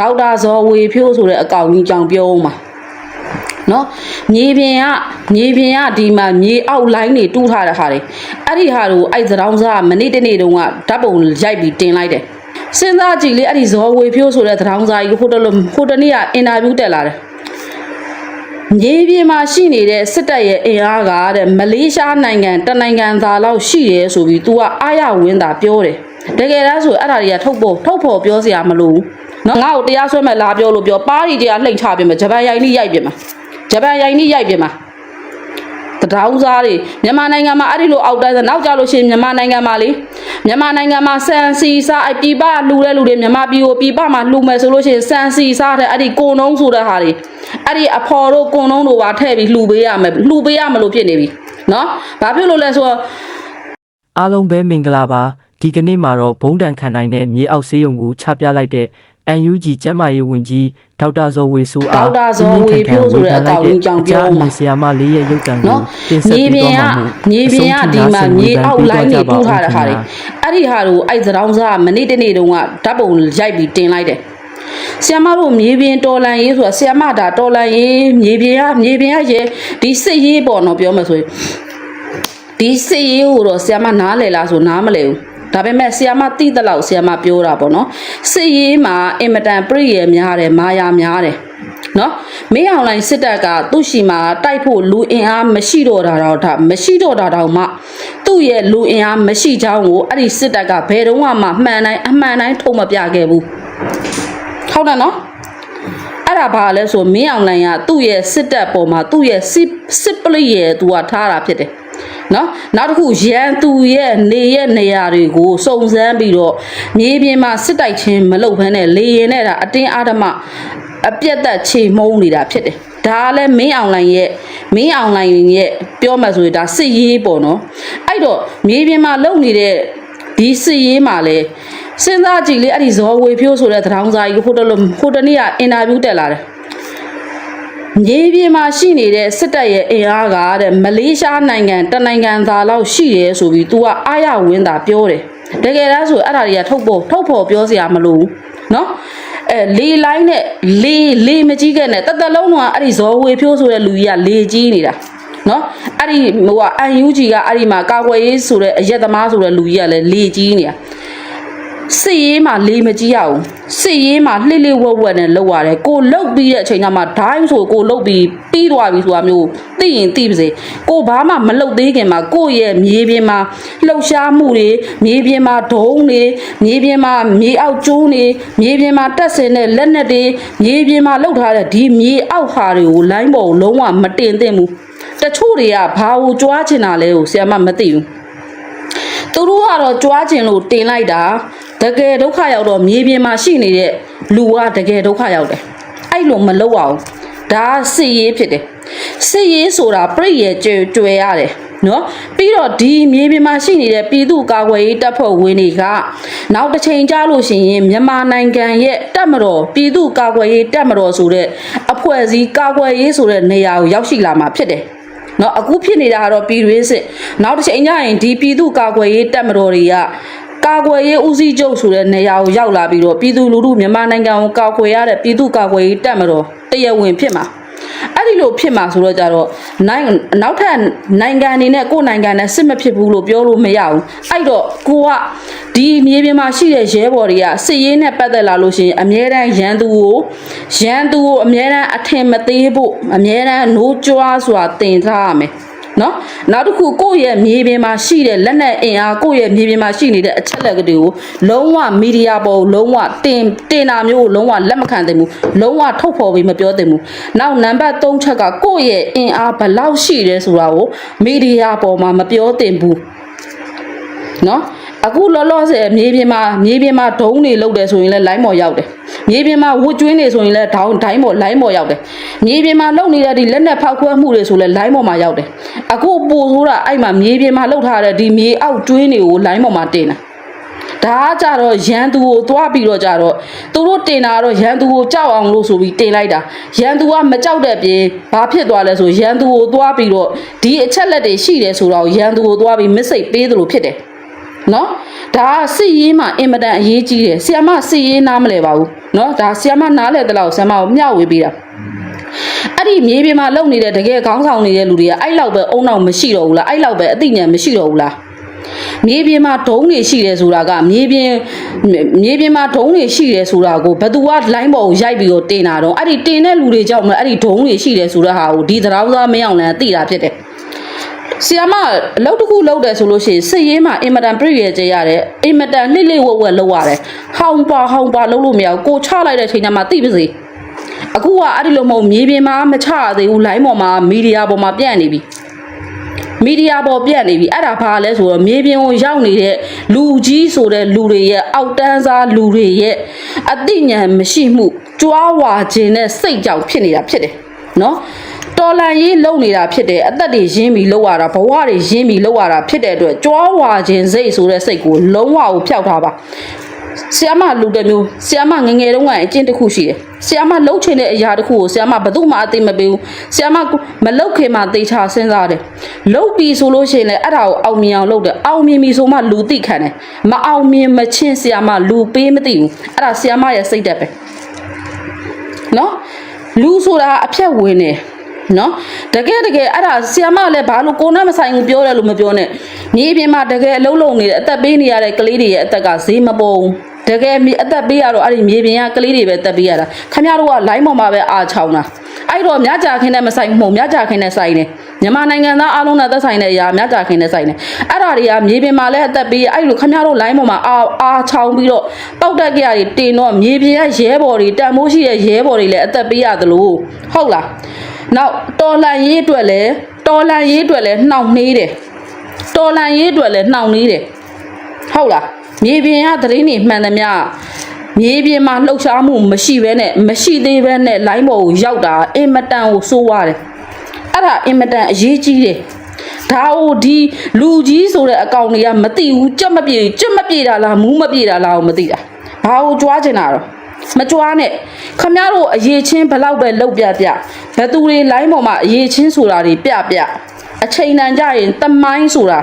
ဒေါက်တာဇော်ဝေဖြိုးဆိုတဲ့အကောင်ကြီးကြောင်ပြောဦးမှာနော်မြေပြင်ကမြေပြင်ကဒီမှာမြေအောက်လိုင်းတွေတူးထားတဲ့ဟာတွေအဲ့ဒီဟာကိုအဲ့သတောင်းစားမနေ့တနေ့တုန်းကဓာတ်ပုံရိုက်ပြီးတင်လိုက်တယ်စဉ်းစားကြည့်လေအဲ့ဒီဇော်ဝေဖြိုးဆိုတဲ့သတောင်းစားကြီးဟိုတလို့ဟိုတနေ့ကအင်တာဗျူးတက်လာတယ်မြေပြင်မှာရှိနေတဲ့စစ်တပ်ရဲ့အင်အားကတဲ့မလေးရှားနိုင်ငံတနိုင်ငံသားလောက်ရှိရဲဆိုပြီး तू ကအာရဝင်းတာပြောတယ်တကယ်တမ်းဆိုအဲ့ဒါတွေကထုတ်ဖို့ထုတ်ဖို့ပြောစရာမလိုဘူး နော်ငါ့ကိုတရားစွဲမဲ့လာပြောလို့ပြောပါးရီတရားလှိမ့်ချပြင်မှာဂျပန်ရိုင်းနှိရိုက်ပြင်မှာဂျပန်ရိုင်းနှိရိုက်ပြင်မှာတတောင်းစားတွေမြန်မာနိုင်ငံမှာအဲ့ဒီလိုအောက်တိုင်းဆိုနောက်ကြလို့ရှိရင်မြန်မာနိုင်ငံမှာလေမြန်မာနိုင်ငံမှာစန်စီစားအပြည်ပလှူတဲ့လူတွေမြန်မာပြည်ကိုပြည်ပမှာလှူမယ်ဆိုလို့ရှိရင်စန်စီစားတဲ့အဲ့ဒီကိုနှုံးဆိုတဲ့ဟာတွေအဲ့ဒီအဖော်တို့ကိုနှုံးတို့ပါထည့်ပြီးလှူပေးရမယ်လှူပေးရမလို့ဖြစ်နေပြီနော်ဘာဖြစ်လို့လဲဆိုတော့အားလုံးပဲမင်္ဂလာပါဒီကနေ့မှာတော့ဘုံတန်ခံနိုင်တဲ့မြေအောက်ဆေးရုံကိုချပြလိုက်တဲ့ UNG ကျန်းမာရေးဝန်ကြီးဒေါက်တာဇော်ဝေဆိုအားဒေါက်တာဇော်ဝေဖြိုးဆိုတဲ့အကောင်ကြီးကြောင်ပြောမှာဆရာမလေးရဲ့ရုပ်တံကိုနော်တင်ဆက်မြေပေးပြင်တော့ကမှာမြေပြင်ကဒီမှာမြေအောက်လိုင်းတွေတူးထားတဲ့ဟာတွေအဲ့ဒီဟာကိုအဲ့သတောင်းစားကမနေ့တနေ့တုန်းကဓာတ်ပုံရိုက်ပြီးတင်လိုက်တယ်ဆီယမတို့မြေပြင်တော်လန်ရေးဆိုတာဆီယမဒါတော်လန်ရေးမြေပြင်ကမြေပြင်ကရေဒီစစ်ရေးပေါ့နော်ပြောမယ်ဆိုရင်ဒီစစ်ရေးကိုတော့ဆီယမနားလေလားဆိုနားမလဲဘူး ဒါပေမဲ့ဆီယမတိတဲ့လောက်ဆီယမပြောတာပေါ့နော်စစ်ရေးမှာအင်မတန်ပြည့်ရများတယ်မာယာများတယ်နော်မင်းအောင်လိုင်းစစ်တပ်ကသူ့ရှိမှာတိုက်ဖို့လူအင်အားမရှိတော့တာတော့ဒါမရှိတော့တာတော့မှသူ့ရဲ့လူအင်အားမရှိချောင်းကိုအဲ့ဒီစစ်တပ်ကဘယ်တော့မှမှန်တိုင်းအမှန်တိုင်းထုံမပြခဲ့ဘူးဟုတ်တယ်နော်အဲ့ဒါဘာလဲဆိုမင်းအောင်လိုင်ကသူ့ရဲ့စစ်တပ်ပေါ်မှာသူ့ရဲ့စစ်စစ်ပလိရဲ့သူကထားတာဖြစ်တယ် နော်နောက်တစ်ခုရန်သူရဲ့နေရဲ့နေရာတွေကိုစုံစမ်းပြီးတော့မြေပြင်မှာစစ်တိုက်ခြင်းမလုပ်ဘဲနဲ့လေရင်နဲ့ဒါအတင်းအာဓမအပြက်သက်ချေမှုန်းနေတာဖြစ်တယ်ဒါကလည်းမင်းအောင်လိုင်ရဲ့မင်းအောင်လိုင်ရဲ့ပြောမှဆိုရင်ဒါစစ်ရေးပေါ့နော်အဲ့တော့မြေပြင်မှာလုပ်နေတဲ့ဒီစစ်ရေးမှာလည်းစဉ်းစားကြည့်လေအဲ့ဒီဇော်ဝေဖြိုးဆိုတဲ့သတောင်းစားကြီးဟိုတလို့ဟိုတနေ့ကအင်တာဗျူးတက်လာတယ် မြေပြင်မှာရှိနေတဲ့စစ်တပ်ရဲ့အင်အားကတဲ့မလေးရှားနိုင်ငံတနိုင်ငံသားလောက်ရှိရဲဆိုပြီး तू ကအာရဝင်းတာပြောတယ်တကယ်တမ်းဆိုအဲ့ဒါတွေကထုတ်ဖို့ထုတ်ဖို့ပြောစရာမလိုဘူးเนาะအဲလေလိုင်းနဲ့လေလေမကြီးခဲ့နဲ့တသက်လုံးတော့အဲ့ဒီဇော်ဝေဖြိုးဆိုတဲ့လူကြီးကလေကြီးနေတာနော်အဲ့ဒီဟိုကအန်ယူဂျီကအဲ့ဒီမှာကာကွယ်ရေးဆိုတဲ့အရက်သမားဆိုတဲ့လူကြီးကလည်းလေကြီးနေတာ စစ်ရေးမှာလေးမကြည့်ရအောင်စစ်ရေးမှာလှစ်လှစ်ဝက်ဝက်နဲ့လောက်ရတယ်ကိုလုတ်ပြီးတဲ့အချိန်ကျမှဒိုင်းဆိုကိုလုတ်ပြီးပြီးသွားပြီဆိုတာမျိုးသိရင်သိပါစေကိုဘာမှမလုတ်သေးခင်မှာကိုယ့်ရဲ့မြေပြင်မှာလှုပ်ရှားမှုတွေမြေပြင်မှာဒုံးတွေမြေပြင်မှာမြေအောက်ကျိုးတွေမြေပြင်မှာတက်ဆင်တဲ့လက်နက်တွေမြေပြင်မှာလှုပ်ထားတဲ့ဒီမြေအောက်ဟာတွေကိုလိုင်းပေါ်ကိုလုံးဝမတင်သင့်ဘူးတချို့တွေကဘာကိုကြွားချင်တာလဲကိုဆရာမမသိဘူးသူတို့ကတော့ကြွားကျင်လို့တင်လိုက်တာ တကယ်ဒုက္ခရောက်တော့မြေပြင်မှာရှိနေတဲ့လူကတကယ်ဒုက္ခရောက်တယ်အဲ့လိုမလုပ်အောင်ဒါစစ်ရေးဖြစ်တယ်စစ်ရေးဆိုတာပြည့်ရဲ့ကျွဲရတယ်နော်ပြီးတော့ဒီမြေပြင်မှာရှိနေတဲ့ပြည်သူ့ကာကွယ်ရေးတပ်ဖွဲ့ဝင်တွေကနောက်တစ်ချိန်ကြာလို့ရှိရင်မြန်မာနိုင်ငံရဲ့တပ်မတော်ပြည်သူ့ကာကွယ်ရေးတပ်မတော်ဆိုတဲ့အဖွဲ့အစည်းကာကွယ်ရေးဆိုတဲ့နေရာကိုရောက်ရှိလာမှာဖြစ်တယ်နော်အခုဖြစ်နေတာကတော့ပြည်တွင်းစစ်နောက်တစ်ချိန်ကျရင်ဒီပြည်သူ့ကာကွယ်ရေးတပ်မတော်တွေက ကာကွယ်ရေးဦးစီးချုပ်ဆိုတဲ့နေရာကိုရောက်လာပြီးတော့ပြည်သူလူထုမြန်မာနိုင်ငံကိုကာကွယ်ရတဲ့ပြည်သူကာကွယ်ရေးတပ်မတော်တရားဝင်ဖြစ်မှာအဲ့ဒီလိုဖြစ်မှာဆိုတော့ကြတော့နိုင်နောက်ထပ်နိုင်ငံအနေနဲ့ကိုယ်နိုင်ငံနဲ့စစ်မဖြစ်ဘူးလို့ပြောလို့မရဘူးအဲ့တော့ကိုကဒီမြေပြင်မှာရှိတဲ့ရဲဘော်တွေကစစ်ရေးနဲ့ပတ်သက်လာလို့ရှိရင်အမြဲတမ်းရန်သူကိုရန်သူကိုအမြဲတမ်းအထင်မသေးဖို့အမြဲတမ်းနိုးကြွားစွာတင်ထားရမယ် နော်နောက်တစ်ခုကိုယ့်ရဲ့မြေပြင်မှာရှိတဲ့လက်နက်အင်အားကိုယ့်ရဲ့မြေပြင်မှာရှိနေတဲ့အချက်လက်ကတွေကိုလုံးဝမီဒီယာပေါ်ကိုလုံးဝတင်တင်တာမျိုးကိုလုံးဝလက်မခံသင့်ဘူးလုံးဝထုတ်ဖော်ပြီးမပြောသင့်ဘူးနောက်နံပါတ်3ချက်ကကိုယ့်ရဲ့အင်အားဘယ်လောက်ရှိတယ်ဆိုတာကိုမီဒီယာပေါ်မှာမပြောသင့်ဘူးနော် အခုလောလောဆယ်မြေပြင်မှာမြေပြင်မှာဒုံးတွေလုတ်တယ်ဆိုရင်လည်းလိုင်းမော်ရောက်တယ်မြေပြင်မှာဝတ်ကျွင်းနေဆိုရင်လည်းဒေါင်းဒိုင်းမော်လိုင်းမော်ရောက်တယ်မြေပြင်မှာလုတ်နေတဲ့ဒီလက်နက်ဖောက်ခွဲမှုတွေဆိုလည်းလိုင်းမော်မှာရောက်တယ်အခုပို့ဆိုတာအဲ့မှာမြေပြင်မှာလုတ်ထားတဲ့ဒီမြေအောက်ကျွင်းတွေကိုလိုင်းမော်မှာတင်တာဒါကကြတော့ရန်သူကိုသွားပြီးတော့ကြတော့သူတို့တင်တာကတော့ရန်သူကိုကြောက်အောင်လို့ဆိုပြီးတင်လိုက်တာရန်သူကမကြောက်တဲ့ပြင်ဘာဖြစ်သွားလဲဆိုရန်သူကိုသွားပြီးတော့ဒီအချက်လက်တွေရှိတယ်ဆိုတော့ရန်သူကိုသွားပြီးမစ်စိတ်ပေးသလိုဖြစ်တယ် နော်ဒါကစစ်ရေးမှာအင်မတန်အရေးကြီးတယ်ဆီယမစစ်ရေးနားမလဲပါဘူးနော်ဒါဆီယမနားလဲတလောက်ဆီယမကိုမျှဝေပေးတာအဲ့ဒီမြေပြင်မှာလုံနေတဲ့တကယ်ခေါင်းဆောင်နေတဲ့လူတွေကအဲ့လောက်ပဲအုံနောက်မရှိတော့ဘူးလားအဲ့လောက်ပဲအသိဉာဏ်မရှိတော့ဘူးလားမြေပြင်မှာဒုံးတွေရှိတယ်ဆိုတာကမြေပြင်မြေပြင်မှာဒုံးတွေရှိတယ်ဆိုတာကိုဘသူကလိုင်းပေါ်ကိုရိုက်ပြီးတော့တင်တာတော့အဲ့ဒီတင်တဲ့လူတွေကြောင့်မအဲ့ဒီဒုံးတွေရှိတယ်ဆိုတဲ့ဟာကိုဒီသရောင်းသားမင်းအောင်လန်သိတာဖြစ်တယ် ဆီယမအလုပ်တစ်ခုလုပ်တယ်ဆိုလို့ရှိရင်စစ်ရေးမှာအင်မတန်ပြည့်ရကြရတယ်အင်မတန်လှိလိဝက်ဝက်လုပ်ရတယ်ဟောင်ပါဟောင်ပါလုပ်လို့မရဘူးကိုချလိုက်တဲ့ချိန်ကျမှသိပါစေအခုကအဲ့ဒီလိုမဟုတ်မြေပြင်မှာမချရသေးဘူးလိုင်းပေါ်မှာမီဒီယာပေါ်မှာပြန့်နေပြီမီဒီယာပေါ်ပြန့်နေပြီအဲ့ဒါဘာလဲဆိုတော့မြေပြင်ကိုရောက်နေတဲ့လူကြီးဆိုတဲ့လူတွေရဲ့အောက်တန်းစားလူတွေရဲ့အသိဉာဏ်မရှိမှုကြွားဝါခြင်းနဲ့စိတ်ကြောင့်ဖြစ်နေတာဖြစ်တယ်နော် တော်လန်ရေးလုံနေတာဖြစ်တယ်အသက်တွေရင်းပြီးလုံရတာဘဝတွေရင်းပြီးလုံရတာဖြစ်တဲ့အတွက်ကြွားဝါခြင်းစိတ်ဆိုတဲ့စိတ်ကိုလုံးဝကိုဖျောက်ထားပါဆီယမလူတစ်မျိုးဆီယမငယ်ငယ်တုန်းကအကျင့်တစ်ခုရှိတယ်ဆီယမလှုပ်ချင်တဲ့အရာတစ်ခုကိုဆီယမဘယ်သူမှအသိမပေးဘူးဆီယမမလှုပ်ခင်မှသေချာစဉ်းစားတယ်လှုပ်ပြီဆိုလို့ရှိရင်လည်းအဲ့ဒါကိုအောင်မြင်အောင်လုပ်တယ်အောင်မြင်ပြီဆိုမှလူသိခံတယ်မအောင်မြင်မချင်းဆီယမလူပေးမသိဘူးအဲ့ဒါဆီယမရဲ့စိတ်တက်ပဲနော်လူဆိုတာအဖြက်ဝင်တယ် နော်တကယ်တကယ်အဲ့ဒါဆီယမလည်းဘာလို့ကိုနဲ့မဆိုင်ဘူးပြောတယ်လို့မပြောနဲ့မြေပြင်မှာတကယ်အလုံးလုံးနေတဲ့အသက်ပေးနေရတဲ့ကလေးတွေရဲ့အသက်ကဈေးမပေါ်ဘူးတကယ်မြေအသက်ပေးရတော့အဲ့ဒီမြေပြင်ကကလေးတွေပဲတက်ပေးရတာခမရတို့ကလိုင်းပေါ်မှာပဲအာချောင်းတာအဲ့တော့မြကြခင်နဲ့မဆိုင်မှုမြကြခင်နဲ့ဆိုင်နေမြန်မာနိုင်ငံသားအားလုံးနဲ့သက်ဆိုင်တဲ့အရာမြကြခင်နဲ့ဆိုင်နေအဲ့ဒါတွေကမြေပြင်မှာလည်းအသက်ပေးအဲ့လိုခမရတို့လိုင်းပေါ်မှာအာအာချောင်းပြီးတော့ပောက်တက်ကြရတွေတင်တော့မြေပြင်ကရဲဘော်တွေတန်မိုးရှိတဲ့ရဲဘော်တွေလည်းအသက်ပေးရသလိုဟုတ်လား နောက်တော်လန်ရေးအတွက်လည်းတော်လန်ရေးအတွက်လည်းနှောင့်နှေးတယ်တော်လန်ရေးအတွက်လည်းနှောင့်နှေးတယ်ဟုတ်လားမြေပြင်ကသတင်းတွေမှန်သမျှမြေပြင်မှာလှုပ်ရှားမှုမရှိဘဲနဲ့မရှိသေးဘဲနဲ့လိုင်းပေါ်ကိုရောက်တာအင်မတန်ကိုစိုးရတယ်အဲ့ဒါအင်မတန်အရေးကြီးတယ်ဒါဟိုဒီလူကြီးဆိုတဲ့အကောင်တွေကမသိဘူးကြက်မပြေကြက်မပြေတာလားမူးမပြေတာလားကိုမသိတာဘာကိုကြွားချင်တာတော့ မကြွားနဲ့ခမရတို့အရေးချင်းဘလောက်ပဲလောက်ပြပြဘသူတွေလိုင်းပေါ်မှာအရေးချင်းဆိုတာတွေပြပြအချိန်တန်ကြရင်တမိုင်းဆိုတာ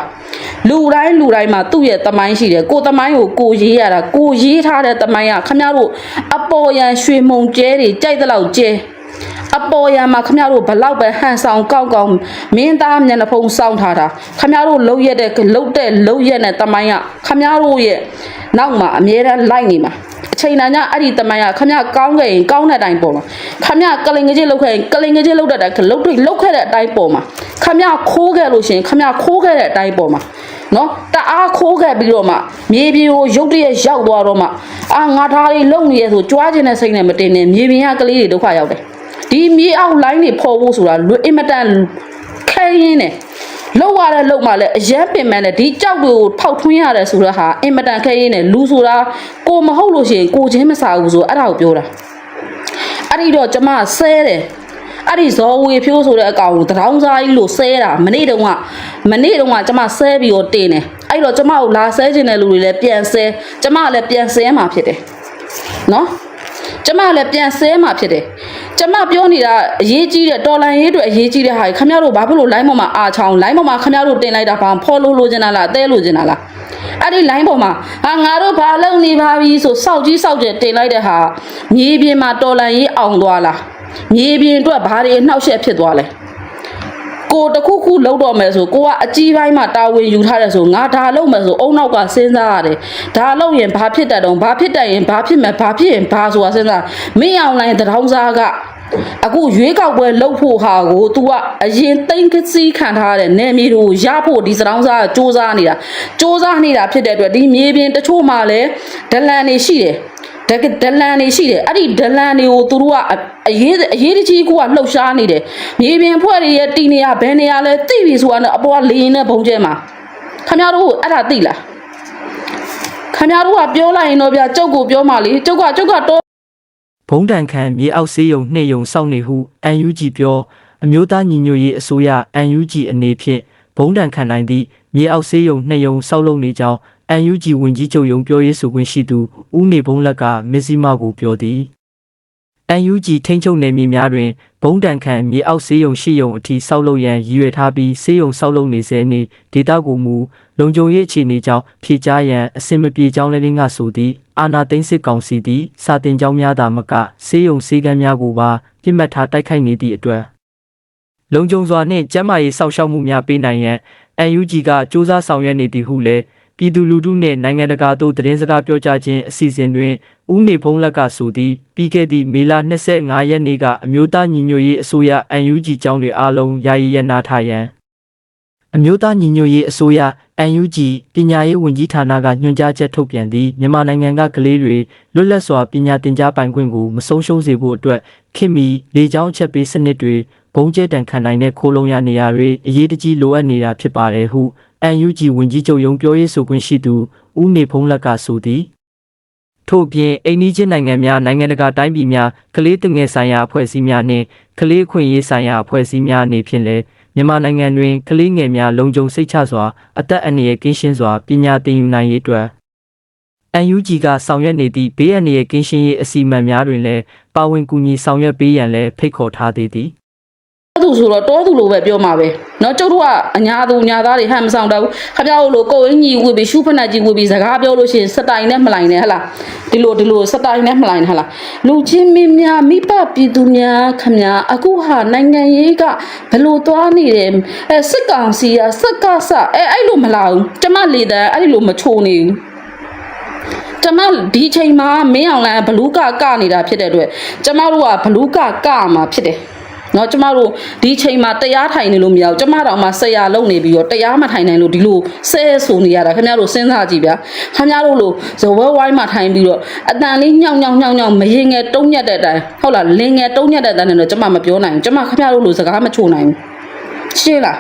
လူတိုင်းလူတိုင်းမှာသူ့ရဲ့တမိုင်းရှိတယ်ကိုတမိုင်းကိုကိုရေးရတာကိုရေးထားတဲ့တမိုင်းကခမရတို့အပေါ်ရန်ရွှေမုံကျဲတွေကြိုက်တဲ့လောက်ကျဲ အပေါ်ရန်မှာခမရတို့ဘလောက်ပဲဟန်ဆောင်ကောက်ကောက်မင်းသားမျက်နှာဖုံးစောင်းထားတာခမရတို့လှုပ်ရက်တဲ့လှုပ်တဲ့လှုပ်ရက်နဲ့တမိုင်းကခမရတို့ရဲ့နောက်မှာအမြဲတမ်းလိုက်နေမှာအချိန်တန်ကြအဲ့ဒီတမိုင်းကခမရကောင်းခဲ့ရင်ကောင်းတဲ့အတိုင်းပေါ်မှာခမရကလင်ငကြီးလှုပ်ခဲ့ရင်ကလင်ငကြီးလှုပ်တဲ့အတိုင်းလှုပ်တွေလှုပ်ခဲ့တဲ့အတိုင်းပေါ်မှာခမရခိုးခဲ့လို့ရှိရင်ခမရခိုးခဲ့တဲ့အတိုင်းပေါ်မှာနော်တအားခိုးခဲ့ပြီးတော့မှမြေပြင်ကိုရုတ်တရက်ရောက်သွားတော့မှအာငါသားလေးလုံနေရဆိုကြွားခြင်းနဲ့စိတ်နဲ့မတင်နဲ့မြေပြင်ကကလေးတွေဒုက္ခရောက်တယ် ဒီမြေအောက်လိုင်းတွေဖော်ဖို့ဆိုတာလွအင်မတန်ခဲရင်းတယ်လောက်ရတဲ့လောက်မှလည်းအရက်ပင်မဲ့နဲ့ဒီကြောက်တွေကိုထောက်ထွင်းရတယ်ဆိုတော့ဟာအင်မတန်ခဲရင်းတယ်လူဆိုတာကိုမဟုတ်လို့ရှိရင်ကိုချင်းမစားဘူးဆိုအဲ့ဒါကိုပြောတာအဲ့ဒီတော့ကျမဆဲတယ်အဲ့ဒီဇော်ဝေဖြိုးဆိုတဲ့အကောင်ကိုတရောင်းစားကြီးလို့ဆဲတာမနေ့တုန်းကမနေ့တုန်းကကျမဆဲပြီးတော့တင်တယ်အဲ့တော့ကျမကိုလာဆဲခြင်းတဲ့လူတွေလည်းပြန်ဆဲကျမလည်းပြန်ဆဲမှာဖြစ်တယ်နော်ကျမလည်းပြန်ဆဲမှာဖြစ်တယ် ကျမပြောနေတာအရေးကြီးတဲ့တော်လန်ရေးအတွက်အရေးကြီးတဲ့ဟာကြီးခမရတို့ဘာဖြစ်လို့ line ပေါ်မှာအာချောင်း line ပေါ်မှာခမရတို့တင်လိုက်တာဘာဖော်လို့လိုချင်တာလားအသေးလိုချင်တာလားအဲ့ဒီ line ပေါ်မှာဟာငါတို့ဘာလုပ်နေပါပြီဆိုစောက်ကြီးစောက်ကျတင်လိုက်တဲ့ဟာမြေပြင်မှာတော်လန်ရေးအောင်သွားလားမြေပြင်အတွက်ဘာတွေအနှောက်အယှက်ဖြစ်သွားလဲ ကိုတခုခုလှုပ်တော့မယ်ဆိုကိုကအကြီးပိုင်းမှာတာဝန်ယူထားတယ်ဆိုငါဒါလုပ်မယ်ဆိုအုံနောက်ကစဉ်းစားရတယ်ဒါလုပ်ရင်ဘာဖြစ်တတ်တုံးဘာဖြစ်တတ်ရင်ဘာဖြစ်မယ်ဘာဖြစ်ရင်ဘာဆိုတာစဉ်းစားမင်းအောင်လိုင်းတထောင်စားကအခုရွေးကောက်ပွဲလုပ်ဖို့ဟာကို तू ကအရင်သိမ့်ကစီးခံထားတဲ့နယ်မြေတို့ရဖို့ဒီစတောင်းစားကစ조사နေတာစ조사နေတာဖြစ်တဲ့အတွက်ဒီမြေပြင်တချို့မှလည်းဒလန်တွေရှိတယ် ဒကဒလန်တွေရှိတယ်အဲ့ဒီဒလန်တွေကိုသူတို့ကအရေးအရေးတကြီးကိုကလှုပ်ရှားနေတယ်မြေပြင်ဖွဲ့တွေရဲ့တီနေရဘယ်နေရလဲသိပြီဆိုတာနဲ့အပေါ်ကလေရင်နဲ့ဘုံကျဲမှာခင်ဗျားတို့အဲ့ဒါသိလားခင်ဗျားတို့ကပြောလိုက်ရင်တော့ဗျာကျုပ်ကိုပြောမှလေကျုပ်ကကျုပ်ကတော့ဘုံတန်ခန်မြေအောက်ဆေးရုံနှိမ့်ယုံစောင့်နေဟု UNG ပြောအမျိုးသားညီညွတ်ရေးအစိုးရ UNG အနေဖြင့်ဘုံတန်ခန်နိုင်သည့်မြေအောက်ဆေးရုံနှိမ့်ယုံစောက်လုပ်နေကြောင်း UNG ဝင်ကြီးချုပ်ရုံပြောရေးဆိုခွင့်ရှိသူဦးနေဘုံလက်ကမစ္စည်းမကိုပြောသည် UNG ထိန်းချုပ်နယ်မြေများတွင်ဘုံတန်ခန်မြေအောက်ဆေးရုံရှိရုံအထိစောက်လုပ်ရန်ရည်ရွယ်ထားပြီးဆေးရုံစောက်လုပ်နေစေနှင့်ဒေတာကိုမူလုံခြုံရေးအခြေအနေကြောင့်ဖြည့်ကြားရန်အဆင်မပြေကြောင်းလည်းငါဆိုသည်အာနာသိန်းစစ်ကောင်စီသည်စာတင်ကြောင်းများသာမကဆေးရုံဆေးကမ်းများကိုပါပြစ်မှတ်ထားတိုက်ခိုက်နေသည့်အတွက်လုံခြုံစွာနှင့်ကျန်းမာရေးစောင့်ရှောက်မှုများပေးနိုင်ရန် UNG ကစူးစမ်းဆောင်ရွက်နေသည်ဟုလည်း ပြည်သူလူထုနှင့်နိုင်ငံတကာသို့သတင်းစကားပြောကြားခြင်းအစီအစဉ်တွင်ဦးနေဖုံးလက်ကဆိုသည်ပြီးခဲ့သည့်မေလ25ရက်နေ့ကအမျိုးသားညီညွတ်ရေးအစိုးရ UNG ကျောင်းတွေအားလုံးယာယီရနာထားရန်အမျိုးသားညီညွတ်ရေးအစိုးရ UNG ပညာရေးဝန်ကြီးဌာနကညွှန်ကြားချက်ထုတ်ပြန်သည့်မြန်မာနိုင်ငံကကလေးတွေလွတ်လပ်စွာပညာသင်ကြားပိုင်ခွင့်ကိုမဆုံးရှုံးစေဖို့အတွက်ခင်မီလေကြောင်းအချက်ပေးစနစ်တွေဘုံကျဲတန်ခံနိုင်တဲ့ခိုးလုံရနေရာတွေအရေးတကြီးလိုအပ်နေတာဖြစ်ပါတယ်ဟု UNG ဝန်ကြီးချုပ်ရုံးပြောရေးဆိုခွင့်ရှိသူဦးနေဖုံးလက်ကဆိုသည်ထို့ပြင်အိန္ဒိချင်းနိုင်ငံများနိုင်ငံတကာတိုင်းပြည်များကလေးသူငယ်ဆိုင်ရာအဖွဲ့အစည်းများနှင့်ကလေးအခွင့်အရေးဆိုင်ရာအဖွဲ့အစည်းများအနေဖြင့်လည်းမြန်မာနိုင်ငံတွင်ကလေးငယ်များလုံခြုံစိတ်ချစွာအသက်အန္တရာယ်ကင်းရှင်းစွာပညာသင်ယူနိုင်ရေးအတွက် UNG ကဆောင်ရွက်နေသည့်ဘေးအန္တရာယ်ကင်းရှင်းရေးအစီအမံများတွင်လည်းပါဝင်ကူညီဆောင်ရွက်ပေးရန်လည်းဖိတ်ခေါ်ထားသေးသည် သူဆိုတော့တောသူလိုပဲပြောမှာပဲနော်ကျုပ်တို့ကအညာသူညာသားတွေဟန်မဆောင်တော့ဘူးခပြောက်လို့ကိုအင်းကြီးဝေပြီးရှုဖက်နဲ့ကြီးဝေပြီးစကားပြောလို့ရှိရင်စတိုင်နဲ့မလိုင်နဲ့ဟလားဒီလိုဒီလိုစတိုင်နဲ့မလိုင်နဲ့ဟလားလူချင်းမင်းများမိပပြည်သူများခမညာအခုဟာနိုင်ငံရေးကဘလို့သွားနေတယ်အဲစစ်ကောင်စီကစက်ကစအဲအဲ့လိုမလာဘူးကျမလေတန်အဲ့လိုမချိုးနေဘူးကျမဒီချိန်မှာမင်းအောင်လန်းဘလူးကကနေတာဖြစ်တဲ့အတွက်ကျမတို့ကဘလူးကကမှာဖြစ်တယ် เนาะကျမတို့ဒီချိန်မှာတရားထိုင်နေလို့မရဘူးကျမတော်မှဆရာလုံနေပြီးတော့တရားမထိုင်နိုင်လို့ဒီလိုဆဲဆိုနေရတာခင်ဗျားတို့စဉ်းစားကြည့်ဗျာခင်ဗျားတို့လိုဇဝဲဝိုင်းမှာထိုင်ပြီးတော့အတန်လေးညောင်ညောင်ညောင်ညောင်မရင်ငယ်တုံးညက်တဲ့အတိုင်းဟုတ်လားလင်ငယ်တုံးညက်တဲ့အတိုင်းနဲ့တော့ကျမမပြောနိုင်ဘူးကျမခင်ဗျားတို့လိုစကားမချိုနိုင်ဘူးရှင်းလား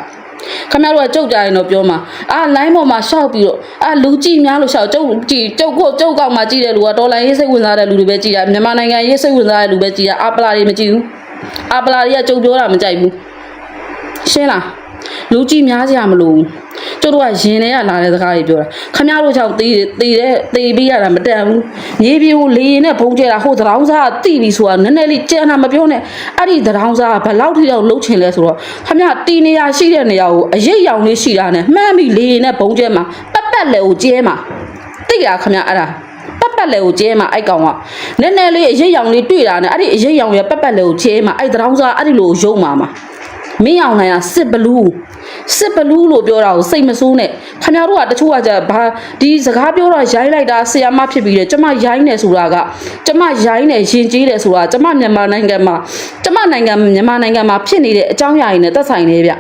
ခမရတို့ကကြုတ်ကြရင်တော့ပြောမှာအာလိုင်းပေါ်မှာရှောက်ပြီးတော့အာလူကြည့်များလို့ရှောက်ကြုတ်ကြည့်ကြုတ်ကိုကြုတ်ကောက်မှာကြည့်တဲ့လူကတော်လိုင်းရေးစိတ်ဝင်စားတဲ့လူတွေပဲကြည့်တာမြန်မာနိုင်ငံရေးစိတ်ဝင်စားတဲ့လူပဲကြည့်တာအပလာတွေမကြည့်ဘူး အပလာတွေကကြုတ်ပြောတာမကြိုက်ဘူးရှင်းလားလူကြည့်များကြမလို့ကျတို့ကရင်ထဲကလာတဲ့စကားတွေပြောတာခမရတို့ကြောင့်တေးတေးတဲ့တေးပြီးရတာမတန်ဘူးမြေပြေကိုလေရင်နဲ့ဘုံကျဲတာဟိုသရောင်းစားတိပြီးဆိုတာနည်းနည်းလေးကြမ်းတာမပြောနဲ့အဲ့ဒီသရောင်းစားကဘယ်လောက်ထိတော့လှုပ်ချင်လဲဆိုတော့ခမရတီနေရရှိတဲ့နေရာကိုအရေးရောင်လေးရှိတာနဲ့မှန်းပြီးလေရင်နဲ့ဘုံကျဲမှာပတ်ပတ်လေကိုကျဲမှာတိတ်ရခမရအဲ့ဒါ ပတ်ပတ်လေကိုကျဲမှာအဲ့ကောင်ကနည်းနည်းလေးအရေးရောင်လေးတွေ့တာနဲ့အဲ့ဒီအရေးရောင်ရဲ့ပတ်ပတ်လေကိုကျဲမှာအဲ့သရောင်းစားအဲ့ဒီလိုရုံမှာမှာမင်းအောင်နိုင်ကစစ်ဘလူးစစ်ဘလူးလို့ပြောတာကိုစိတ်မဆိုးနဲ့ခင်ဗျားတို့ကတချို့ကကြဘာဒီစကားပြောတာရိုင်းလိုက်တာဆီယာမဖြစ်ပြီးတယ်ကျမရိုင်းနေဆိုတာကကျမရိုင်းနေရင်ကျေးတယ်ဆိုတာကျမမြန်မာနိုင်ငံမှာကျမနိုင်ငံမြန်မာနိုင်ငံမှာဖြစ်နေတဲ့အကြောင်းအရာတွေနဲ့သက်ဆိုင်နေဗျ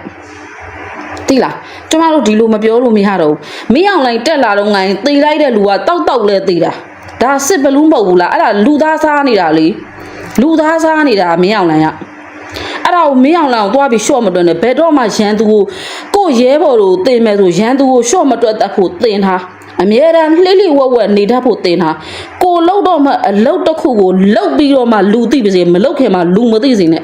တိလားကျမတို့ဒီလိုမပြောလို့မရတော့ဘူးမင်းအောင်လိုက်တက်လာတော့ငိုင်းသေလိုက်တဲ့လူကတောက်တောက်လဲသေတာ ဒါစစ်ဘလူးမဟုတ်ဘူးလားအဲ့ဒါလူသားစားနေတာလေလူသားစားနေတာမင်းအောင်လိုက်ကအဲ့ဒါကိုမင်းအောင်လောင်သွားပြီးရှော့မတွက်နဲ့ဘယ်တော့မှရန်သူကိုကိုယ့်ရဲဘော်တို့တင်မယ်ဆိုရန်သူကိုရှော့မတွက်တတ်ဖို့တင်ထားအမြဲတမ်းလှိလိဝက်ဝက်နေတတ်ဖို့တင်ထားကိုလောက်တော့မှအလုတ်တစ်ခုကိုလောက်ပြီးတော့မှလူသိပါစေမလောက်ခင်မှလူမသိစေနဲ့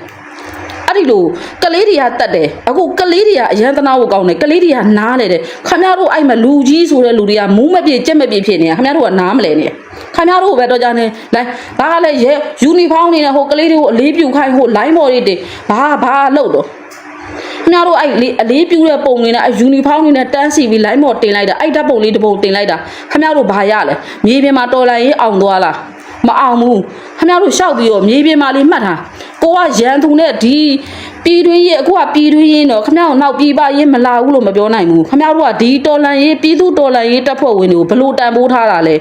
အဲ့ဒီလိုကလေးတွေကတတ်တယ်အခုကလေးတွေကအရန်တနာကိုကောင်းတယ်ကလေးတွေကနားလေတယ်ခမရတို့အဲ့မှာလူကြီးဆိုတဲ့လူတွေကမူးမပြေကြက်မပြေဖြစ်နေတာခမရတို့ကနားမလဲနေခမရတို့ပဲတော့ကြနေလိုက်ဘာလဲရဲယူနီဖောင်းနေနဲ့ဟိုကလေးတွေကိုအလေးပြုခိုင်းဟိုလိုင်းဘော်တွေတင်ဘာဘာလို့တော့ခင်ဗျားတို့အဲ့လေအလေးပြူတဲ့ပုံတွေနဲ့အယူနီဖောင်းတွေနဲ့တန်းစီပြီးလိုင်းမော်တင်လိုက်တာအဲ့ဓာတ်ပုံလေးတစ်ပုံတင်လိုက်တာခင်ဗျားတို့ဘာရလဲမြေပြင်မှာတော်လန်ရေးအောင်သွားလား မအောင်ဘူးခင်ဗျားတို့ရှောက်ပြီးတော့မြေပြင်မှာလေးမှတ်ထားကိုကရန်သူနဲ့ဒီပြည်တွင်းရေးအခုကပြည်တွင်းရေးတော့ခင်ဗျားတို့နောက်ပြည်ပရေးမလာဘူးလို့မပြောနိုင်ဘူးခင်ဗျားတို့ကဒီတော်လန်ရေးပြည်သူတော်လန်ရေးတပ်ဖွဲ့ဝင်တွေကိုဘလို့တန်ဖိုးထားတာလဲ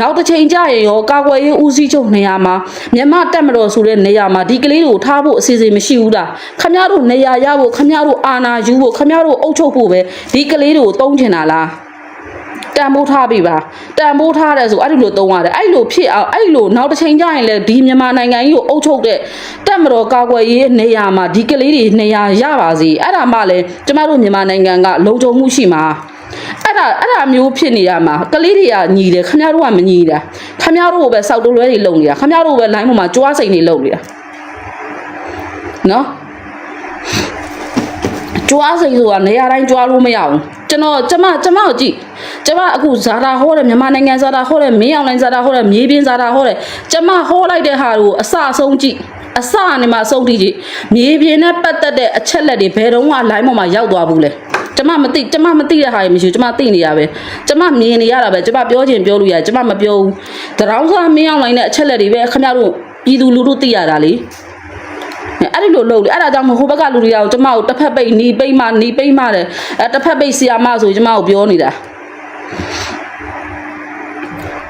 နောက်တစ်ချိန်ကျရင်ရောကာကွယ်ရေးဦးစီးချုပ်နေရာမှာမြန်မာတက်မတော်ဆိုတဲ့နေရာမှာဒီကလေးတွေကိုထားဖို့အစီအစဉ်မရှိဘူးလားခင်ဗျားတို့နေရာရဖို့ခင်ဗျားတို့အာဏာယူဖို့ခင်ဗျားတို့အုပ်ချုပ်ဖို့ပဲဒီကလေးတွေကိုတုံးချင်တာလား တန်ဖိုးထားပြီပါတန်ဖိုးထားတယ်ဆိုအဲ့ဒီလိုတုံးရတယ်အဲ့ဒီလိုဖြစ်အောင်အဲ့ဒီလိုနောက်တစ်ချိန်ကျရင်လေဒီမြန်မာနိုင်ငံကြီးကိုအုပ်ချုပ်တဲ့တက်မတော်ကာကွယ်ရေးနေရာမှာဒီကလေးတွေနေရာရပါစေအဲ့ဒါမှလည်းကျမတို့မြန်မာနိုင်ငံကလုံခြုံမှုရှိမှာအဲ့ဒါအဲ့ဒါမျိုးဖြစ်နေရမှာကလေးတွေကညီတယ်ခင်ဗျားတို့ကမညီတာခင်ဗျားတို့ကိုပဲစောက်တုံးလွဲတွေလုံနေတာခင်ဗျားတို့ပဲလိုင်းပေါ်မှာကြွားစိန်တွေလုံနေတာနော်ကြွားစိန်ဆိုတာနေရာတိုင်းကြွားလို့မရဘူး ကျွန်တော်ကျမကျမကိုကြည့်ကျမအခုဇာတာဟောတယ်မြန်မာနိုင်ငံဇာတာဟောတယ်မင်းအောင်လိုင်းဇာတာဟောတယ်မြေပြင်ဇာတာဟောတယ်ကျမဟောလိုက်တဲ့ဟာကိုအစအဆုံးကြည့်အစအနေမှာအဆုံးထိကြည့်မြေပြင်နဲ့ပတ်သက်တဲ့အချက်လက်တွေဘယ်တော့မှလိုင်းပေါ်မှာရောက်သွားဘူးလဲကျမမသိကျမမသိတဲ့ဟာတွေမရှိဘူးကျမသိနေရပဲကျမမြင်နေရတာပဲကျမပြောချင်ပြောလို့ရတယ်ကျမမပြောဘူးတရောင်းစားမင်းအောင်လိုင်းတဲ့အချက်လက်တွေပဲခင်ဗျားတို့ပြည်သူလူထုသိရတာလေ အဲ့ဒီလိုလုပ်လေအဲ့ဒါကြောင့်မို့ဟိုဘက်ကလူတွေကကျမကိုတစ်ဖက်ပိတ်နီးပိတ်မှနီးပိတ်မှတယ်အဲတစ်ဖက်ပိတ်ဆီယာမဆိုကျမကိုပြောနေတာ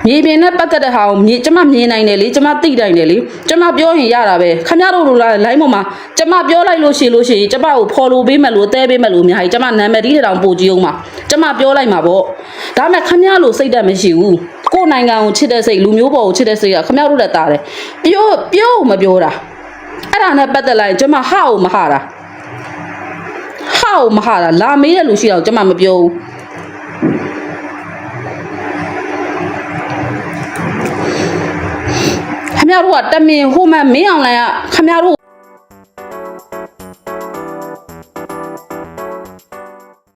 မြေပြင်နဲ့ပတ်သက်တဲ့ဟာကိုမြေကျမမြင်နိုင်တယ်လေကျမသိနိုင်တယ်လေကျမပြောရင်ရတာပဲခင်ဗျားတို့လိုလားလိုင်းပေါ်မှာကျမပြောလိုက်လို့ရှိလို့ရှိရင်ကျမကို follow ပေးမယ်လို့အသေးပေးမယ်လို့အများကြီးကျမနာမည်ဒီတောင်ပို့ကြည့်အောင်ပါကျမပြောလိုက်မှာပေါ့ဒါပေမဲ့ခင်ဗျားလိုစိတ်ဓာတ်မရှိဘူးကိုယ်နိုင်ငံကိုချစ်တဲ့စိတ်လူမျိုးပေါ်ကိုချစ်တဲ့စိတ်ကခင်ဗျားတို့လည်းတားတယ်ပြောပြောမပြောတာ အဲ့ဒါနဲ့ပတ်သက်လိုက်ရင်ကျမဟာကိုမဟာတာဟာကိုမဟာတာလာမေးတဲ့လူရှိတော့ကျမမပြောဘူးခမရတို့ကတမင်ဟိုမှမင်းအောင်လိုင်ကခမရတို့